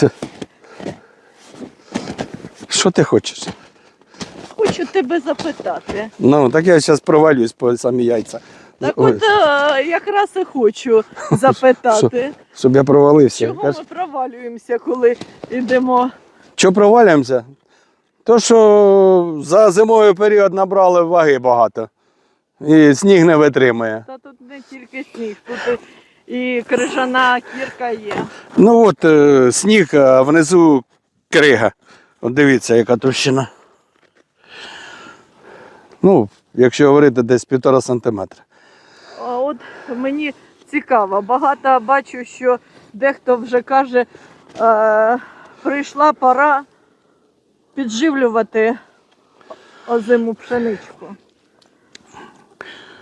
Все. Що ти хочеш? Хочу тебе запитати. Ну, так я зараз провалюсь по самі яйця. Так Ой, от е, якраз і хочу запитати. щоб я провалився. Чого Каж- ми провалюємося, коли йдемо? Що провалюємося? То, що за зимовий період набрали ваги багато. І сніг не витримує. Та тут не тільки сніг, тут і і крижана кірка є. Ну от е, сніг, а внизу крига. От дивіться, яка товщина. Ну, якщо говорити, десь півтора сантиметра. А от мені цікаво, багато бачу, що дехто вже каже, е, прийшла пора підживлювати озиму пшеничку.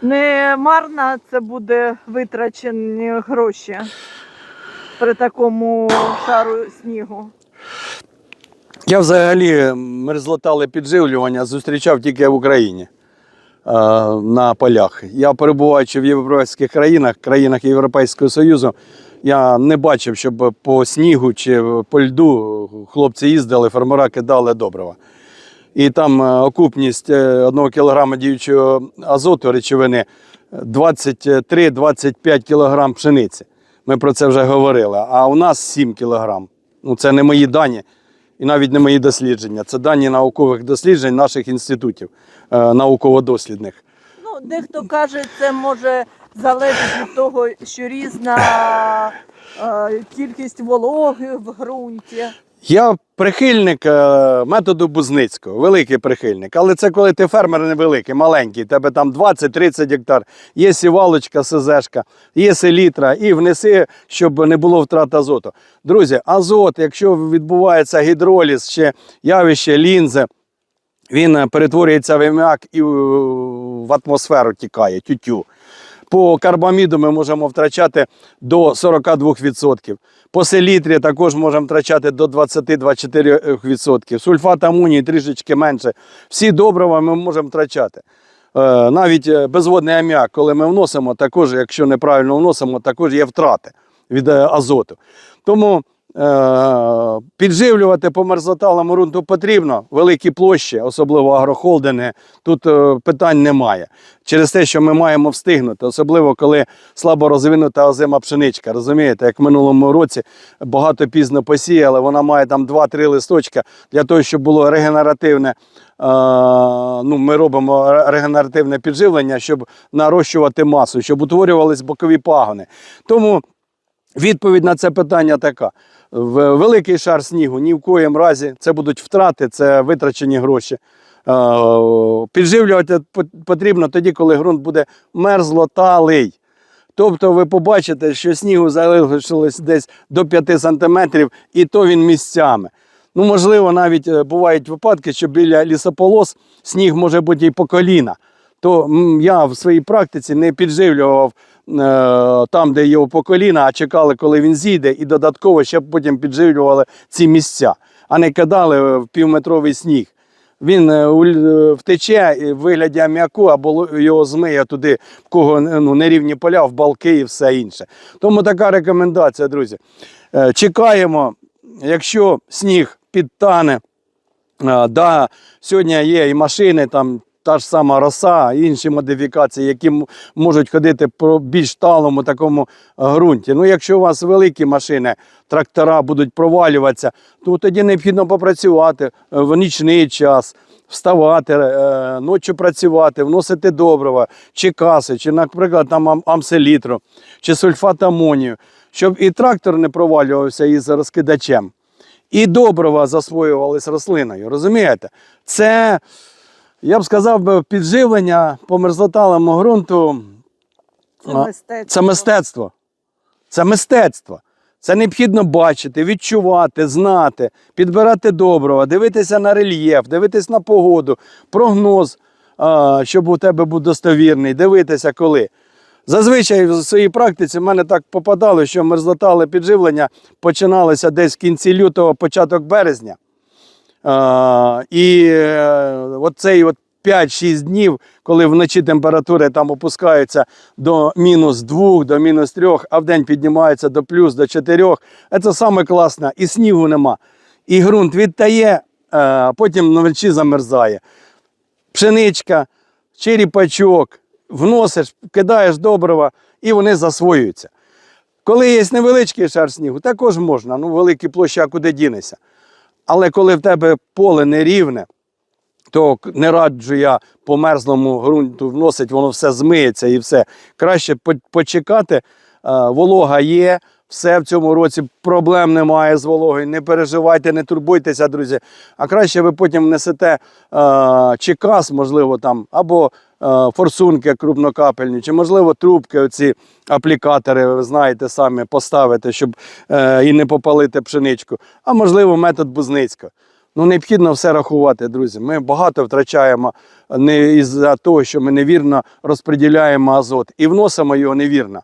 Не марно це буде витрачені гроші при такому шару снігу. Я взагалі мерзлотале підживлювання зустрічав тільки в Україні е, на полях. Я перебуваючи в європейських країнах, країнах Європейського Союзу, я не бачив, щоб по снігу чи по льду хлопці їздили, фермера кидали добрива. І там е, окупність е, одного кілограма діючого азоту речовини 23-25 кілограм пшениці. Ми про це вже говорили. А у нас 7 кілограм. Ну, це не мої дані і навіть не мої дослідження. Це дані наукових досліджень наших інститутів е, науково-дослідних. Ну, дехто каже, це може залежати від того, що різна кількість вологи в ґрунті. Я прихильник е, методу Бузницького, великий прихильник. Але це коли ти фермер невеликий, маленький, тебе там 20-30 гектар, є сівалочка, СЗшка, є селітра, і внеси, щоб не було втрат азоту. Друзі, азот, якщо відбувається гідроліз, ще явище лінзи, він е, перетворюється в аміак і в атмосферу тікає, тютю. По карбаміду ми можемо втрачати до 42%. По селітрі також можемо втрачати до 20-24%. Сульфат амунії трішечки менше. Всі добрива ми можемо втрачати. Е, Навіть е, безводний аміак, коли ми вносимо, також, якщо неправильно вносимо, також є втрати від е, азоту. Тому підживлювати по мерзлоталому ґрунту потрібно, великі площі, особливо агрохолдинги, тут е, питань немає. Через те, що ми маємо встигнути, особливо коли слабо розвинута озима пшеничка. Розумієте, як в минулому році багато пізно посіяли, вона має там 2-3 листочка для того, щоб було регенеративне. е, Ну, ми робимо регенеративне підживлення, щоб нарощувати масу, щоб утворювались бокові пагони. Тому Відповідь на це питання така: великий шар снігу ні в коїм разі це будуть втрати, це витрачені гроші. Е, Підживлювати потрібно тоді, коли ґрунт буде мерзлоталий. Тобто ви побачите, що снігу залишилось десь до 5 сантиметрів, і то він місцями. Ну, можливо, навіть е, бувають випадки, що біля лісополос сніг може бути і по коліна. То я в своїй практиці не підживлював е, там, де його по коліна, а чекали, коли він зійде, і додатково ще потім підживлювали ці місця, а не кидали в півметровий сніг. Він е, е, втече в вигляді аміаку або його змиє туди, в кого ну, нерівні поля, в балки і все інше. Тому така рекомендація, друзі. Чекаємо, якщо сніг підтане, Да, сьогодні є і машини, там та ж сама роса, інші модифікації, які можуть ходити по більш талому такому е, ґрунті. Ну, якщо у вас великі машини, трактора будуть провалюватися, то тоді необхідно попрацювати е, в нічний час. Вставати, е, ночі працювати, вносити добрива, чи каси, чи, наприклад, там амселітру, чи сульфат амонію, щоб і трактор не провалювався із розкидачем і добрива засвоювались рослиною. Розумієте? Це, я б сказав, би, підживлення по мерзлоталому ґрунту. Це мистецтво. Це мистецтво. Це мистецтво. Це необхідно бачити, відчувати, знати, підбирати добрива, дивитися на рельєф, дивитися на погоду, прогноз, щоб у тебе був достовірний, дивитися коли. Зазвичай в своїй практиці в мене так попадало, що мерзлотале підживлення починалося десь в кінці лютого, початок березня. І е, от цей 5-6 днів, коли вночі температури там опускаються до мінус 2, до мінус 3, а вдень піднімаються до плюс, до 4. Це саме класно. І снігу нема. І ґрунт відтає, е, потім вночі замерзає. Пшеничка, черепачок, вносиш, кидаєш добрива, і вони засвоюються. Коли є невеличкий шар снігу, також можна, ну великі площі, куди дінешся. Але коли в тебе поле нерівне, то не раджу я по мерзлому ґрунту вносить, воно все змиється і все. Краще почекати, е, волога є, все в цьому році проблем немає з вологою. Не переживайте, не турбуйтеся, друзі. А краще ви потім внесете е, чекас, можливо, там, або форсунки крупнокапельні, чи, можливо, трубки, оці аплікатори, ви знаєте, самі поставити, щоб е, і не попалити пшеничку. А можливо, метод Бузницького. Ну, необхідно все рахувати, друзі. Ми багато втрачаємо не із-за того, що ми невірно розподіляємо азот і вносимо його невірно.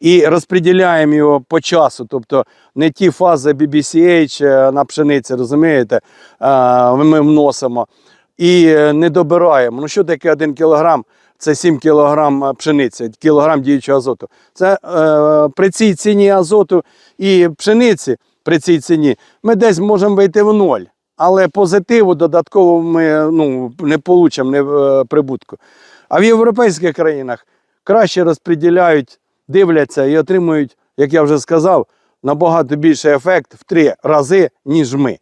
І розподіляємо його по часу, тобто не ті фази BBCH е, на пшениці, розумієте, е, ми вносимо і е, не добираємо. Ну що таке 1 кілограм? Це 7 кілограм пшениці, кілограм діючого азоту. Це е, при цій ціні азоту і пшениці, при цій ціні, ми десь можемо вийти в ноль. Але позитиву додатково ми ну, не получимо не, е, прибутку. А в європейських країнах краще розподіляють, дивляться і отримують, як я вже сказав, набагато більший ефект в три рази, ніж ми.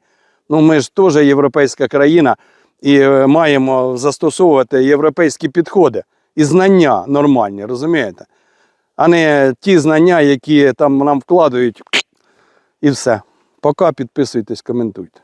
Ну, ми ж теж європейська країна і е, маємо застосовувати європейські підходи і знання нормальні, розумієте? А не ті знання, які там нам вкладають, і все. Пока підписуйтесь, коментуйте.